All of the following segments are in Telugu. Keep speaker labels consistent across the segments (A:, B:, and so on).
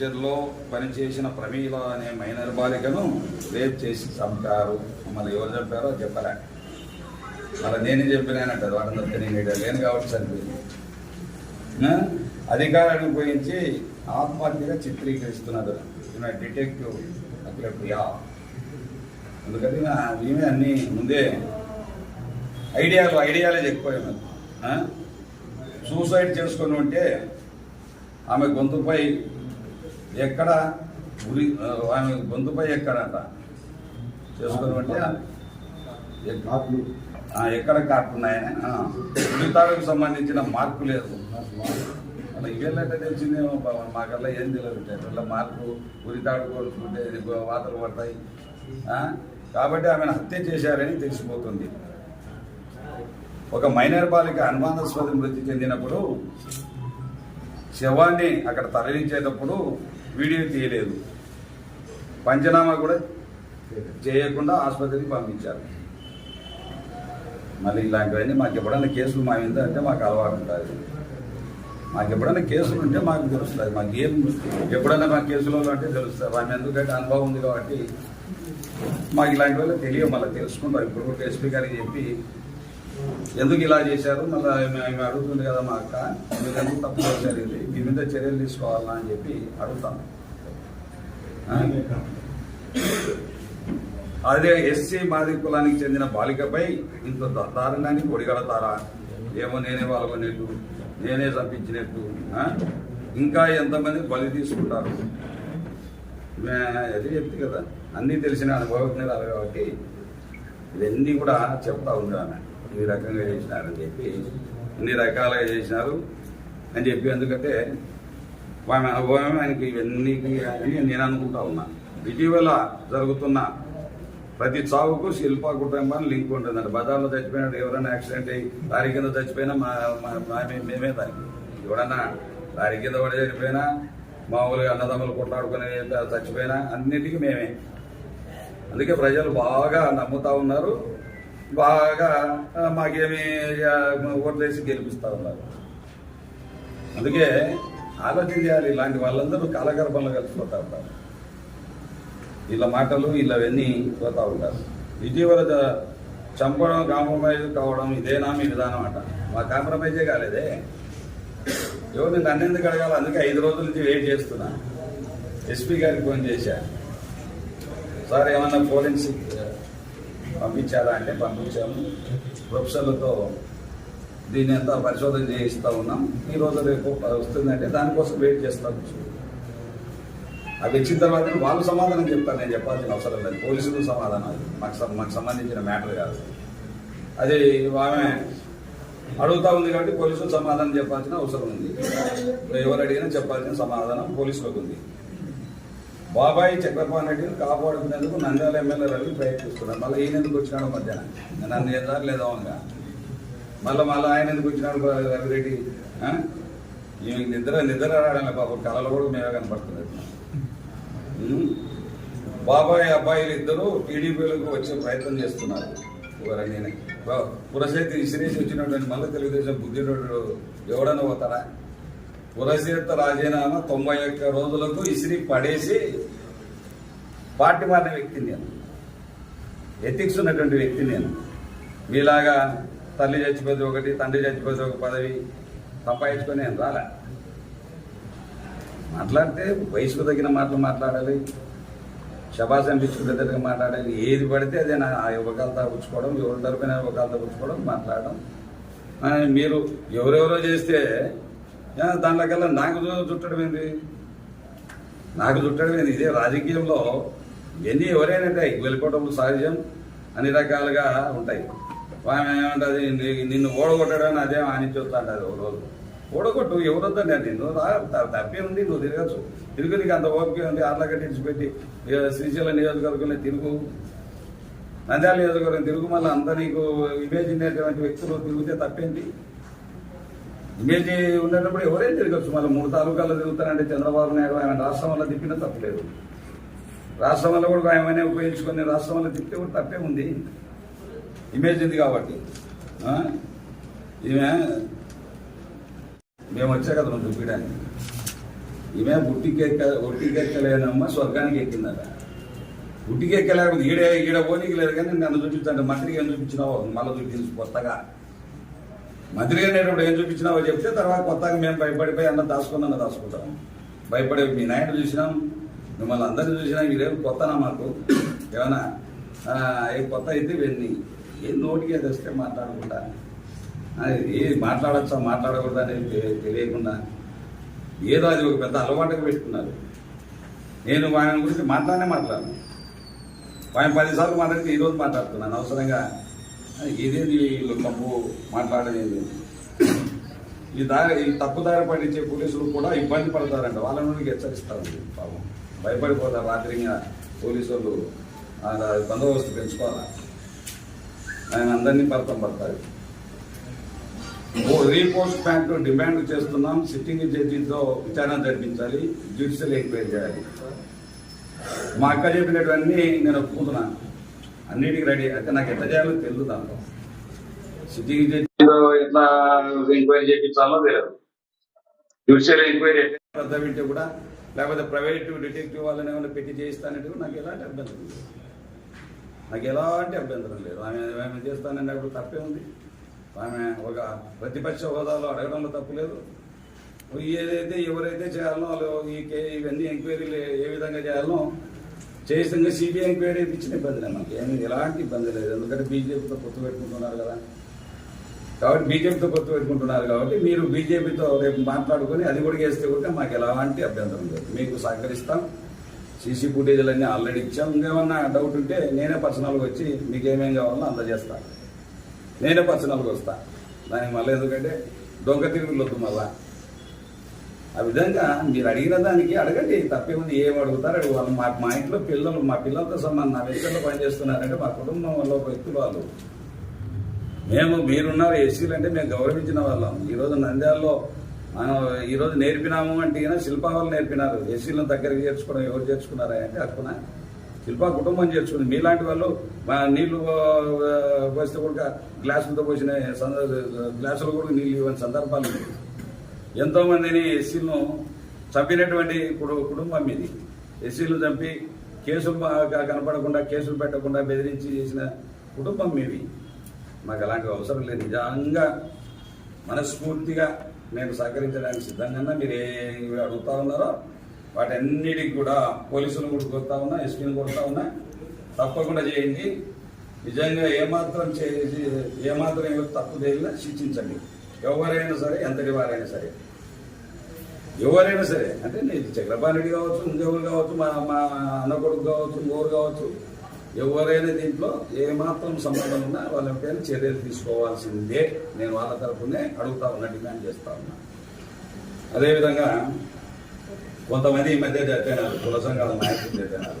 A: వెంచర్లో పనిచేసిన ప్రమీల అనే మైనర్ బాలికను రేప్ చేసి చంపారు. మమ్మల్ని ఎవరు చంపారో చెప్పలే. మళ్ళీ నేనే చెప్పినానంటారు వాళ్ళందరూ తెలియదు లేను కాబట్టి చనిపోయింది. అధికారాన్ని ఉపయోగించి ఆత్మహత్యగా చిత్రీకరిస్తున్నారు. ఈమె డిటెక్టివ్ అఖిల ప్రియా. అందుకని ఈమె అన్ని ముందే ఐడియాలు ఐడియాలే చెప్పిపోయాను సూసైడ్ చేసుకొని ఉంటే ఆమె గొంతుపై ఎక్కడ? ఉరి ఆమె గొంతుపై ఎక్కడంట? ఆ, ఎక్కడ కాకున్నాయని ఉరితాడుకు సంబంధించిన మార్పు లేదు. అలా ఇవేళ్ళంటే తెలిసిందేమో మాకల్లా ఏం తెలియదు. ఇట్లా మార్పు? ఉరితాడు కోరుకుంటే వాతలు పడతాయి? కాబట్టి ఆమెను హత్య చేశారని తెలిసిపోతుంది. ఒక మైనర్ బాలిక అనుమానాస్పద మృతి చెందినప్పుడు శవాన్ని అక్కడ తరలించేటప్పుడు వీడియో తీయలేదు. పంచనామా కూడా చేయకుండా ఆసుపత్రికి పంపించారు. మళ్ళీ ఇలాంటివన్నీ మాకు ఎప్పుడైనా కేసులు మా మీద అంటే మాకు అలవాటు ఉంటుంది. మాకు ఎప్పుడైనా కేసులు ఉంటే మాకు తెలుస్తుంది. మాకు ఏం ఎప్పుడైనా మా కేసులో అంటే తెలుస్తుంది. ఆమె ఎందుకంటే అనుభవం ఉంది కాబట్టి మాకు ఇలాంటి వాళ్ళు తెలియదు. మళ్ళీ తెలుసుకుంటాం ఇప్పుడు కూడా ఎస్పీ గారికి చెప్పి ఎందుకు ఇలా చేశారు? మళ్ళీ ఆమె అడుగుతుంది కదా మా అక్క మీరు ఎందుకు తప్పు చేశారు ఇది మీ మీద చర్యలు తీసుకోవాలా అని చెప్పి అడుగుతాను. అదే ఎస్సీ మాది కులానికి చెందిన బాలికపై ఇంత దారుణానికి ఒడిగడతారా? ఏమో నేనే పాల్గొనేట్టు నేనే చంపించినట్టు ఇంకా ఎంతమంది బలి తీసుకుంటారు? అది చెప్తే కదా. అన్నీ తెలిసిన అనుభవజ్ఞరాలు కాబట్టి ఇవన్నీ కూడా చెప్తా ఉంటాను ఈ రకంగా చేసినారని చెప్పి అన్ని రకాలుగా చేసినారు అని చెప్పి ఎందుకంటే ఆమె అనుభవం ఆయనకి ఇవన్నీ అని నేను అనుకుంటా ఉన్నా. ఇటీవల జరుగుతున్న ప్రతి చావుకు శిల్ప కుటుంబాన్ని లింక్ ఉంటుందండి బజార్లో చచ్చిపోయినట్టు ఎవరైనా యాక్సిడెంట్ అయ్యి దారి కింద చచ్చిపోయినా మా మేమే దానికి. ఎవడన్నా దారి కింద పడి చనిపోయినా మామూలుగా అన్నదమ్ములు కొట్లాడుకుని చచ్చిపోయినా అన్నిటికీ మేమే. అందుకే ప్రజలు బాగా నమ్ముతా ఉన్నారు. బాగా మాకేమి ఆ, ఓట్లేసి గెలిపిస్తా ఉన్నారు. అందుకే ఆలోచన చేయాలి ఇలాంటి వాళ్ళందరూ కాలగర్భంలో కలిసిపోతా ఉంటారు వీళ్ళ మాటలు వీళ్ళవన్నీ పోతా ఉంటారు ఇటీవల చంపడం కాంప్రమైజ్ కావడం ఇదేనా మీ విధానం అంట. మా కాంప్రమైజే కాలేదే. ఎవరిని నన్ను ఎందుకు అడగాలి? అందుకే ఐదు రోజుల నుంచి వెయిట్ చేస్తున్నా. ఎస్పీ గారికి ఫోన్ చేశా. సార్ ఏమన్నా ఫోరెన్సిక్ పంపించారా అంటే పంపించాము. ప్రొఫెసర్లతో దీన్ని అంతా పరిశోధన చేయిస్తూ ఉన్నాం. ఈ రోజు రేపు వస్తుందంటే దానికోసం వెయిట్ చేస్తాం. అవి ఇచ్చిన తర్వాత వాళ్ళు సమాధానం చెప్తారు నేను చెప్పాల్సిన అవసరం లేదు. పోలీసులు సమాధానం మాకు మాకు సంబంధించిన మ్యాటర్ కాదు. అది ఆమె అడుగుతా ఉంది కాబట్టి పోలీసులు సమాధానం చెప్పాల్సిన అవసరం ఉంది. ఎవరు అడిగినా చెప్పాల్సిన సమాధానం పోలీసులకు ఉంది. బాబాయి చక్రపాణి రెడ్డిని కాపాడుకునేందుకు నంద్యాల ఎమ్మెల్యే రవి ప్రయత్నిస్తున్నాడు మళ్ళీ ఈయన ఎందుకు వచ్చినాడు మధ్యాహ్నం? నన్ను ఎదారు లేదా మళ్ళీ మళ్ళీ ఆయన ఎందుకు వచ్చినాడు రవిరెడ్డి ఆ? ఈమెకి నిద్ర నిద్ర రావడం పాప. కళలో కూడా మేమే కనపడుతుంది బాబాయ్ అబ్బాయిలు ఇద్దరు టీడీపీలకు వచ్చే ప్రయత్నం చేస్తున్నారు. ఎవరన్నీ పురసేతి ఇసిరేసి వచ్చినటువంటి మళ్ళీ తెలుగుదేశం బుద్ధినోడు ఎవడన్నా పోతాడా? పురసేత రాజీనామా తొంభై ఒక్క రోజులకు ఇసిరి పడేసి పార్టీ మారిన వ్యక్తిని నేను. ఎథిక్స్ ఉన్నటువంటి వ్యక్తిని నేను. మీలాగా తల్లి చచ్చిపోతే ఒకటి తండ్రి చచ్చిపోతే ఒక పదవి సంపాదించుకొని నేను రాలే. మాట్లాడితే వయసుకు తగిన మాటలు మాట్లాడాలి. శబాస్ అనిపించుకునేటట్టుగా మాట్లాడాలి. ఏది పడితే అదే నా ఒకళ్ళతో పుచ్చుకోవడం ఎవరి తరపున ఒకళ్ళతో పుచ్చుకోవడం మాట్లాడడం. మీరు ఎవరెవరో చేస్తే దాంట్లోకల్లా నాకు చు- చుట్టడం నాకు చుట్టడం ఏంది? ఇదే రాజకీయంలో ఎన్ని ఎవరైనా ఉంటాయి. వెళ్ళిపోవడం సహజం. అన్ని రకాలుగా ఉంటాయి. ఆమె ఏమంటది నిన్ను ఓడగొట్టడం అదే ఆనిచొస్తాంట అది ఒక రోజు. ఓడగొట్టు ఎవరొద్దా నిన్ను రా తప్పే ఉంది? నువ్వు తిరగచ్చు. తిరుగు నీకు అంత ఓపిక ఉంది. ఆర్లగడ్డ ఇడిచిపెట్టి శ్రీశైలం నియోజకవర్గంలో తిరుగు. నంద్యాల నియోజకవర్గం తిరుగు. మళ్ళీ అంత నీకు ఇమేజ్ ఉండేటువంటి వ్యక్తులు తిరిగితే తప్పేంటి? ఇమేజ్ ఉండేటప్పుడు ఎవరైనా తిరగచ్చు? మళ్ళీ మూడు తాలూకాల్లో తిరుగుతారంటే చంద్రబాబు నాయుడు ఆయన రాష్ట్రం వల్ల తిప్పినా తప్పలేదు రాష్ట్రం వల్ల కూడా ఆయమనే ఉపయోగించుకొని రాష్ట్రం వల్ల తిప్పితే కూడా తప్పే ఉంది. ఇమేజ్ ఉంది కాబట్టి. ఈమె మేము వచ్చాక కదా మనం చూపించడానికి ఈమె బుట్టికెక్క గుట్టికెక్కలేనమ్మ స్వర్గానికి ఎక్కిందట. బుట్టికెక్కలేకపోతే ఈడే ఈడ పోనీకి లేదు కానీ నన్ను చూపించండి మంత్రికి ఏం చూపించినావు? మళ్ళీ చూపించి కొత్తగా. మంత్రి అనేటప్పుడు ఏం చూపించినావో చెప్తే తర్వాత కొత్తగా మేము భయపడిపోయి అన్న దాచుకున్నా దాచుకుంటాం. భయపడే మీ నాయన చూసినాం మిమ్మల్ని అందరినీ చూసినా మీరేం కొత్తనా మాకు. ఏమన్నా ఏ కొత్త అయితే వెళ్ళి ఏ నోటికి తెస్తే మాట్లాడకుండా. అది ఏ మాట్లాడచ్చా మాట్లాడకూడదు అనేది తెలియకుండా ఏదో అది ఒక పెద్ద అలవాటుగా పెట్టుకున్నారు. నేను ఆయన గురించి మాట్లాడనే మాట్లాడను. ఆయన పదిసార్లు మాట్లాడితే ఈరోజు మాట్లాడుతున్నాను. అవసరంగా ఇదేది వీళ్ళు తప్పు మాట్లాడలేదు ఈ దారి ఈ తప్పు దారి పట్టించే పోలీసులు కూడా ఇబ్బంది పడతారంట. వాళ్ళ నుండి హెచ్చరిస్తారు పాపం. భయపడిపోతారు రాత్రి పోలీసు వాళ్ళు ఆ బందోబస్తు పెంచుకోవాలి? ఆయన అందరినీ పడతాం పడతారు. రీపోస్ట్ బ్యాంక్ డిమాండ్ చేస్తున్నాం. సిట్టింగ్ జడ్జితో విచారణ జరిపించాలి. జ్యుడిషియల్ ఎంక్వైరీ చేయాలి. మా అక్క చెప్పినటువన్నీ నేను ఒప్పుకుంటున్నాను. అన్నిటికీ రెడీ. అయితే నాకు ఎట్లా చేయాలో తెలియదు దాంట్లో. సిట్టింగ్ ఎట్లా ఎంక్వైరీ చేయించాలో తెలియదు జ్యుడిషియల్ ఎంక్వైరీ వింటే కూడా లేకపోతే ప్రైవేట్ డిటెక్టివ్ వాళ్ళని ఏమైనా పెట్టి చేయిస్తానంటే నాకు ఎలాంటి అభ్యంతరం లేదు. నాకు ఎలాంటి అభ్యంతరం లేదు. ఆమె ఆమె చేస్తానన్నప్పుడు తప్పే ఉంది. ఆమె ఒక ప్రతిపక్ష హోదాలో అడగడంలో తప్పు లేదు. ఏదైతే ఎవరైతే చేయాలనో వాళ్ళు ఈ ఇవన్నీ ఎంక్వైరీలు ఏ విధంగా చేయాలనో చేసిన సిబిఐ ఎంక్వైరీ ఇచ్చిన ఇబ్బంది లేదు మనకి ఏమి ఎలాంటి ఇబ్బంది లేదు. ఎందుకంటే బీజేపీతో పొత్తు పెట్టుకుంటున్నారు కదా. కాబట్టి బీజేపీతో పొత్తు పెట్టుకుంటున్నారు కాబట్టి మీరు బీజేపీతో రేపు మాట్లాడుకొని అది కూడా చేస్తే కూడా మాకు ఎలాంటి అభ్యంతరం లేదు. మీకు సహకరిస్తాం. సీసీ ఫుటేజ్లన్నీ ఆల్రెడీ ఇచ్చాం. ఇంకేమన్నా డౌట్ ఉంటే నేనే పర్సనల్గా వచ్చి మీకు ఏమేం కావాలో అందజేస్తాను నేనే పర్సనల్గా వస్తా. దానికి మళ్ళీ ఎందుకంటే డొంక తిరుగులు వద్దు మళ్ళీ. ఆ విధంగా మీరు అడిగిన దానికి అడగండి. తప్పేముంది ఏం అడుగుతారు? అడుగు వాళ్ళు మా మా ఇంట్లో పిల్లలు మా పిల్లలతో సంబంధం నా వ్యక్తుల్లో పనిచేస్తున్నారంటే మా కుటుంబంలో ఒక వ్యక్తులు వాళ్ళు. మేము మీరున్నారు ఎస్సీలు అంటే మేము గౌరవించిన వాళ్ళం. ఈరోజు నంద్యాలలో మనం ఈరోజు నేర్పినాము అంటే శిల్పా వాళ్ళు నేర్పినారు. ఎస్సీలను దగ్గరికి చేర్చుకోవడం ఎవరు చేర్చుకున్నారా? అంటే అక్కడ శిల్పా కుటుంబం చేర్చుకుంది. మీలాంటి వాళ్ళు మా నీళ్ళు పోస్తే కూడా గ్లాసులతో పోసిన సందర్భ గ్లాసులు కూడా నీళ్ళు ఇవ్వని సందర్భాలు ఎంతోమందిని ఎస్సీలను చంపినటువంటి ఇప్పుడు కుటుంబం ఇది. ఎస్సీలు చంపి కేసులు బాగా కనపడకుండా కేసులు పెట్టకుండా బెదిరించి చేసిన కుటుంబం మీవి మాకు అలాంటి అవసరం లేదు. నిజంగా మనస్ఫూర్తిగా నేను సహకరించడానికి సిద్ధంగా మీరు ఏ అడుగుతా ఉన్నారో వాటన్నిటికి కూడా పోలీసులు కూడా కొడతా ఉన్నా ఎస్పీని కొడతా ఉన్నా తప్పకుండా చేయండి. నిజంగా ఏమాత్రం చేసి ఏమాత్రం తప్పు చేయాలో శిక్షించండి. ఎవరైనా సరే ఎంతటి వారైనా సరే. ఎవరైనా సరే అంటే నేను చక్రపాణిడి కావచ్చు ఇంకెవరు కావచ్చు మా మా అన్న కొడుకు కావచ్చు మోరు కావచ్చు ఎవరైనా దీంట్లో ఏమాత్రం సంబంధం ఉన్నా వాళ్ళపైన చర్యలు తీసుకోవాల్సిందే. నేను వాళ్ళ తరఫునే అడుగుతా ఉన్నా డిమాండ్ చేస్తా ఉన్నా. అదేవిధంగా కొంతమంది ఈ మధ్య చెప్పినారు కుల సంఘాల నాయకులు చెప్పినారు.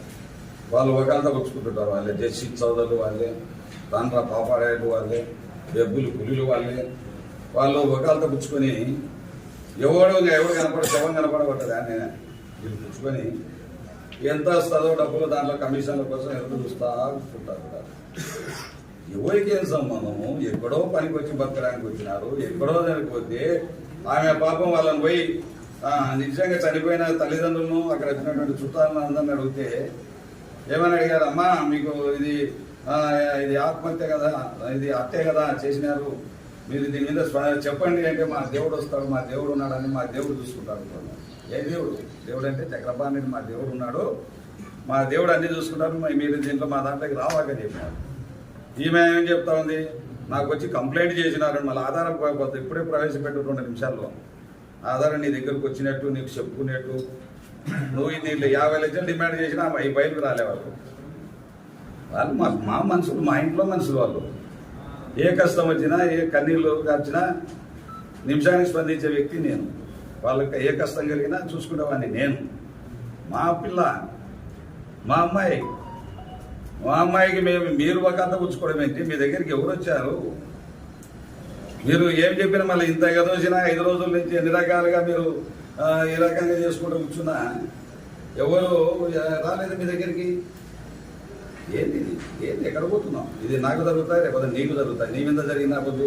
A: వాళ్ళు ఒకళ్ళతో పుచ్చుకుంటుంటారు వాళ్ళే జస్టిస్ చౌదరులు వాళ్ళే తాండ్ర పాపాడేలు వాళ్ళే డబ్బులు పులులు వాళ్ళే. వాళ్ళు ఒకళ్ళతో పుచ్చుకొని ఎవడు ఎవడు కనపడ శవం కనపడబట్టదు అని వీళ్ళు పుచ్చుకొని ఎంత వస్తుందో డబ్బులు దాంట్లో కమిషన్ల కోసం ఎవరు చూస్తా కూర్చుంటారు ఎవరికి ఏం సంబంధము? ఎక్కడో పనికి వచ్చి బతకడానికి వచ్చినారు. ఎక్కడో జరిగిపోతే ఆమె పాపం వాళ్ళని పోయి నిజంగా చనిపోయిన తల్లిదండ్రులను అక్కడ వచ్చినటువంటి చుట్టాలను అందరిని అడిగితే ఏమని అడిగారు? అమ్మా మీకు ఇది ఇది ఆత్మహత్య కదా ఇది హత్య కదా చేసినారు. మీరు దీని మీద చెప్పండి అంటే మా దేవుడు వస్తాడు మా దేవుడు ఉన్నాడని మా దేవుడు చూసుకుంటాడు ఏ దేవుడు? దేవుడు అంటే చక్రపాణి మా దేవుడు ఉన్నాడు. మా దేవుడు అన్ని చూసుకుంటారు మీరు దీంట్లో మా దాంట్లోకి రావాలని చెప్పినారు ఈమె ఏం చెప్తా ఉంది? నాకు వచ్చి కంప్లైంట్ చేసినారు మళ్ళీ ఆధారం పోకపోతే ఇప్పుడే ప్రవేశపెట్టు రెండు నిమిషాల్లో. ఆధారం నీ దగ్గరకు వచ్చినట్టు నీకు చెప్పుకునేట్టు. నువ్వు దీంట్లో యాభై లక్షలు డిమాండ్ చేసినా ఈ బయటకు రాలేవాళ్ళు వాళ్ళు మా మా మనుషులు మా ఇంట్లో మనుషులు వాళ్ళు. ఏ కష్టం వచ్చినా ఏ కన్నీళ్ళు వచ్చినా నిమిషానికి స్పందించే వ్యక్తి నేను. వాళ్ళకి ఏ కష్టం కలిగినా చూసుకునేవాడిని నేను. మా పిల్ల మా అమ్మాయి మా అమ్మాయికి మేము మీరు ఒక అంత పుచ్చుకోవడం ఏంటి? మీ దగ్గరికి ఎవరు వచ్చారు? మీరు ఏం చెప్పినా మళ్ళీ ఇంత ఎగదోసినా ఐదు రోజుల నుంచి ఎన్ని రకాలుగా మీరు ఏ ఈ రకంగా చేసుకుంటూ కూర్చున్నా? ఎవరు రాలేదు మీ దగ్గరికి? ఏంది ఇది? ఏంది? ఎక్కడ పోతున్నాం ఇది నాకు జరుగుతాయి? లేకపోతే నీకు జరుగుతాయి? నీ మీద జరిగినా పొద్దు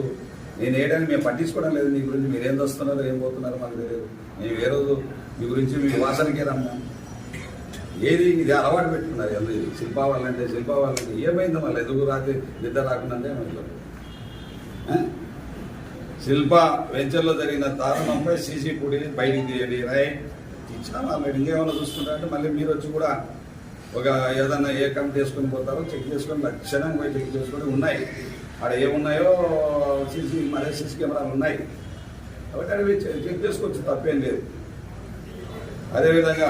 A: నేను వేయడానికి మేము పట్టించుకోవడం లేదు నీ గురించి. మీరు ఏం వస్తున్నారో ఏం పోతున్నారో మాకు తెలియదు. మేము ఏ రోజు మీ గురించి మీ వాసనకే రమ్మా. ఏది? ఇది అలవాటు పెట్టుకున్నారు ఎందుకు శిల్పా శిల్పావాలంటే శిల్పా ఏమైంది మళ్ళీ? ఎదుగు రాత్రి నిద్ర రాకుండా ఏమైందో శిల్ప వెంచర్లో జరిగిన దారుణంపై సీసీ ఫుటేజ్ బయటికి తీయండి. రైట్. ఇచ్చాను ఆల్రెడీ ఇంకేమైనా చూసుకుంటారంటే మళ్ళీ మీరు వచ్చి కూడా ఒక ఏదన్నా ఏ కమిటీ చేసుకొని పోతారో చెక్ చేసుకొని లక్షణం పోయి చెక్ చేసుకొని ఉన్నాయి. ఆడ ఏమున్నాయో సీసీ మరే సీసీ కెమెరాలు ఉన్నాయి. కాబట్టి అవి చెక్ చేసుకోవచ్చు తప్పేం లేదు. అదేవిధంగా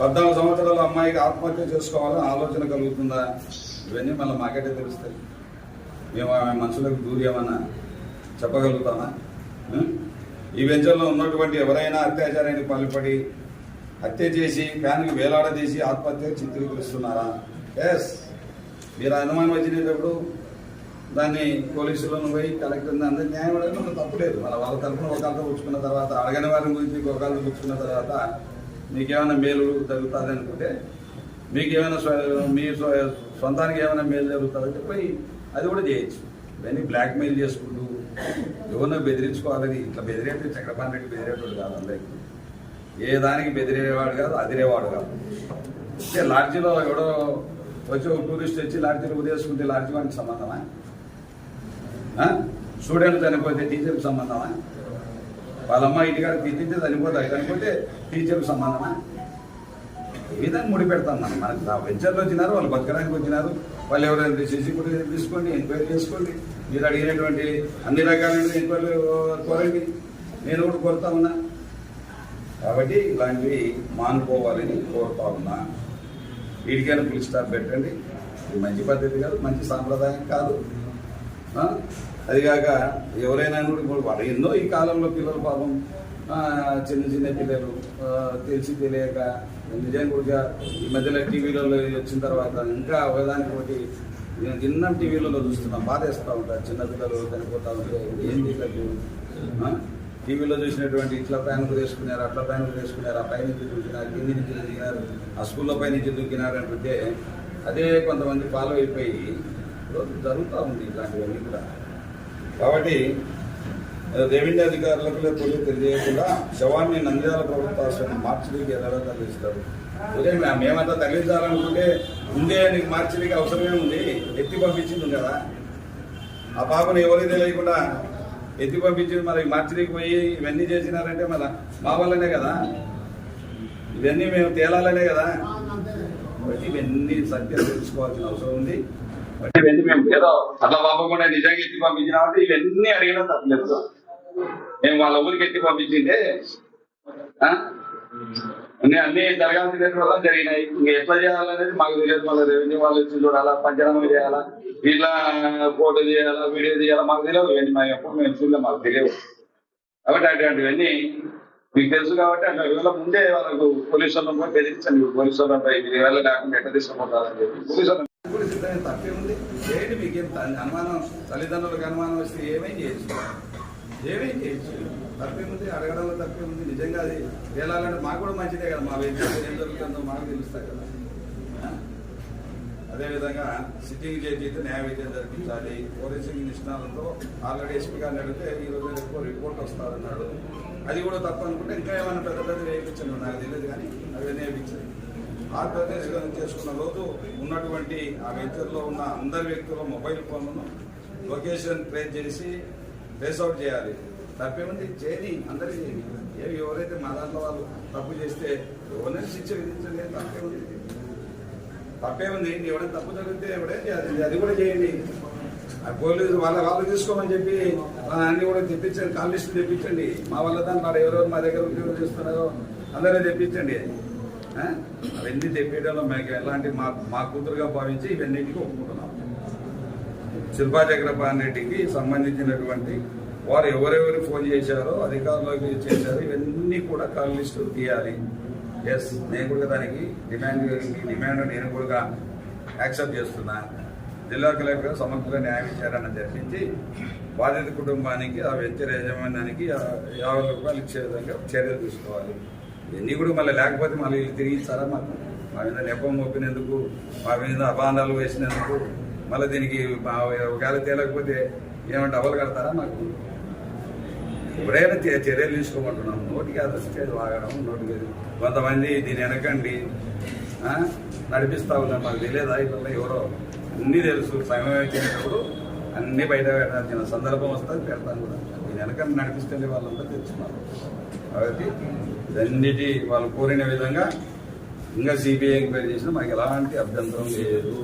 A: పద్నాలుగు సంవత్సరాల అమ్మాయికి ఆత్మహత్య చేసుకోవాలని ఆలోచన కలుగుతుందా? ఇవన్నీ మళ్ళీ మాకైతే తెలుస్తాయి. మేము ఆమె మనుషులకు దూరేమన్నా చెప్పగలుగుతామా? ఈ వెంచర్లో ఉన్నటువంటి ఎవరైనా అత్యాచారానికి పాల్పడి హత్య చేసి ఫ్యాన్కి వేలాడదీసి ఆత్మహత్య చిత్రీకరిస్తున్నారా? ఎస్ మీరు అనుమానం వచ్చినప్పుడు దాన్ని పోలీసులను పోయి కలెక్టర్ అందరూ న్యాయం అడగడం తప్పులేదు మన వాళ్ళ తరఫున ఒకళ్ళతో పుచ్చుకున్న తర్వాత అడగని వారి గురించి ఒకళ్ళతో పుచ్చుకున్న తర్వాత మీకేమైనా మేలు జరుగుతుంది అనుకుంటే మీకేమైనా మీ సొంతానికి ఏమైనా మేలు జరుగుతుందంటే పోయి అది కూడా చేయొచ్చు. ఇవన్నీ బ్లాక్మెయిల్ చేసుకుంటూ ఎవరినో బెదిరించుకోవాలని ఇట్లా బెదిరేట్టు చక్రపాణి రెడ్డి బెదిరేటోడు కాదు అందరికి. ఏ దానికి బెదిరేవాడు కాదు అదిరేవాడు కాదు. అంటే లాడ్జిలో ఎవడో వచ్చి ఒక టూరిస్ట్ వచ్చి లాడ్జీలో ఉదేసుకుంటే లాడ్జి వానికి సంబంధమా? స్టూడెంట్ చనిపోతే టీచర్కి సంబంధమా? వాళ్ళ అమ్మ ఇంటికాడ తిట్టింటే చనిపోతాయి చనిపోతే టీచర్కి సంబంధమా? ఈ విధంగా ముడి పెడతాం మనం. మనకి వెంచర్లు వెంచర్లో వచ్చినారు వాళ్ళు బతకడానికి వచ్చినారు. వాళ్ళు ఎవరైనా చేసి కూడా తీసుకోండి ఎంక్వైరీ చేసుకోండి. మీరు అడిగినటువంటి అన్ని రకాలైన ఎంక్వైరీ కోరండి. నేను కూడా కోరుతా ఉన్నా. కాబట్టి ఇలాంటివి మానుకోవాలని కోరుతా ఉన్నా. వీటికైనా పులి స్టాప్ పెట్టండి. ఇది మంచి పద్ధతి కాదు మంచి సాంప్రదాయం కాదు. అదిగాక ఎవరైనా కూడా ఇప్పుడు ఎన్నో ఈ కాలంలో పిల్లలు పాపం చిన్న చిన్న పిల్లలు తెలిసి తెలియక నిజంగా కూడా ఈ మధ్యలో టీవీలలో వచ్చిన తర్వాత ఇంకా ఒకదానికి ఒకటి నేను తిన్నాం టీవీలలో చూస్తున్నాం. బాధేస్తూ ఉంటారు. చిన్న పిల్లలు చనిపోతా ఉంటే ఏంటి వీళ్ళకు? టీవీలో చూసినటువంటి ఇట్లా ప్యాన్లు వేసుకున్నారు అట్లా ప్యాన్లు వేసుకున్నారు ఆ పై నుంచి దూకినారు కింది నుంచి దూకినారు ఆ స్కూల్లో పై నుంచి దూకినారు అంటుంటే అదే కొంతమంది ఫాలో అయిపోయి ఈరోజు జరుగుతూ ఉంది ఇట్లాంటివన్నీ కూడా. కాబట్టి రెవెన్యూ అధికారులకు లేకపోతే తెలియజేయకుండా శవాన్ని నంద్యాల ప్రభుత్వ ఆసుపత్రి మార్చిడికి ఎలా తరలిస్తారు ఉదయం మేమంతా తరలించాలనుకుంటే ముందే నీకు మార్చిడికి అవసరమే ఉంది ఎత్తి పంపించింది కదా. ఆ పాపను ఎవరికి తెలియకుండా ఎత్తి పంపించి మరి మార్చిరికి పోయి ఇవన్నీ చేసినారంటే మళ్ళీ మా వల్లనే కదా? ఇవన్నీ మేము తేలాలనే కదా? కాబట్టి ఇవన్నీ సత్యం తెలుసుకోవాల్సిన అవసరం ఉంది. ఇవన్నీ మేము ఏదో అలా పాపకుండా నిజంగా ఎత్తి పంపించిన కాబట్టి ఇవన్నీ అడిగినా తప్పలేదు. మేము వాళ్ళ ఊరికి ఎత్తి పంపించింటే అన్ని అన్ని జరగాల్సిన వల్ల జరిగినాయి. ఇంకా ఎట్లా చేయాలనేది మాకు తెలియదు. మళ్ళీ రెవెన్యూ వాళ్ళు వచ్చి చూడాలా పంచనామా చేయాలా ఇట్లా ఫోటో చేయాలా వీడియో చేయాలా మాకు తెలియదు. ఇవన్నీ మా ఎప్పుడు మేము చూడలేదు మాకు తెలియదు కాబట్టి అటువంటివన్నీ మీకు తెలుసు కాబట్టి అట్లా ఇవాళ ముందే వాళ్ళకు పోలీసు వాళ్ళని కూడా బెదిరించండి. పోలీసు వాళ్ళపై ఇది వేళ లేకుండా ఎట్లా తీసుకుపోతారని చెప్పి. పోలీసు తప్పే ఉంది. ఏంటి మీకు అనుమానం? తల్లిదండ్రులకు అనుమానం వస్తే ఏమేం చేయొచ్చు ఏమేం చేయొచ్చు తప్పే ఉంది అడగడంలో తప్పే ఉంది. నిజంగా అది తేలాలంటే మాకు కూడా మంచిదే కదా మా వేదిక. ఏం జరుగుతుందో మాకు తెలుస్తాయి కదా. అదేవిధంగా సిట్టింగ్ జడ్జి అయితే న్యాయ విద్యం జరిపించాలి. ఫోరెన్సిక్ నిష్ణాలతో ఆల్రెడీ ఎస్పీ గారిని అడిగితే ఈ రోజు ఎక్కువ రిపోర్ట్ వస్తారన్నాడు. అది కూడా తప్పు అనుకుంటే ఇంకా ఏమైనా పెద్ద పెద్ద వేయించండి నాకు తెలియదు కానీ అవి వేయించండి ఆంధ్రప్రదేశ్ చేసుకున్న రోజు ఉన్నటువంటి ఆ వెంచర్లో ఉన్న అందరి వ్యక్తుల మొబైల్ ఫోన్లను లొకేషన్ ట్రేస్ చేసి ట్రేస్ చేయాలి. తప్పేముంది? చేయని అందరి చేయని ఏవి ఎవరైతే మా దాంట్లో వాళ్ళు తప్పు చేస్తే ఎవరైనా శిక్ష విధించండి. తప్పేముంది? తప్పేముంది? ఎవరైనా తప్పు జరిగితే ఎవరైనా చేయాలి. అది కూడా చేయండి. ఆ పోలీసు వాళ్ళ వాళ్ళు తీసుకోమని చెప్పి అన్ని కూడా తెప్పించండి. Call list తెప్పించండి. మా వల్ల దాంట్లో వాడు ఎవరెవరు మా దగ్గర ఉద్యోగం చేస్తున్నారో అందరూ తెప్పించండి. అవన్నీ తెప్పించడంలో మాకు ఎలాంటి మా మా కూతురుగా భావించి ఇవన్నిటికీ ఒప్పుకుంటున్నాం. శిల్పా చక్రపాణి రెడ్డికి సంబంధించినటువంటి వారు ఎవరెవరు ఫోన్ చేశారో అధికారులకు చేశారో ఇవన్నీ కూడా కాల్ లిస్టు తీయాలి. ఎస్ నేను కూడా దానికి డిమాండ్ డిమాండ్ నేను కూడా యాక్సెప్ట్ చేస్తున్నా. జిల్లా కలెక్టర్ సమగ్ర న్యాయ విచారణ జరిపించి బాధిత కుటుంబానికి ఆ వెంచర్ యాజమాన్యానికి ఆ యాభై రూపాయలు ఇచ్చే విధంగా చర్యలు తీసుకోవాలి. ఇవన్నీ కూడా మళ్ళీ లేకపోతే మళ్ళీ తిరిగి ఇస్తారా మాకు? మా మీద నెపం మోపినందుకు మా మీద అపాండాలు వేసినందుకు మళ్ళీ దీనికి ఒకవేళ తేలకపోతే ఏమంటే డబ్బులు కడతారా మాకు? ఎప్పుడైనా చర్యలు తీసుకోమంటున్నాం. నోటికి అది వస్తే వాగడం నోటికి కొంతమంది దీని వెనకండి నడిపిస్తా ఉన్నారు. మాకు తెలియదా ఇట్లా ఎవరో? అన్నీ తెలుసు. సమయం వచ్చినప్పుడు అన్నీ బయట పెట్టాల్సిన సందర్భం వస్తుంది పెడతాను కూడా. దీని వెనక నడిపిస్తుండే వాళ్ళంతా తెచ్చుకున్నారు. కాబట్టి ఇదన్నిటి వాళ్ళు కోరిన విధంగా ఇంకా సిబిఐ పే చేసినా మాకు ఎలాంటి అభ్యంతరం లేదు.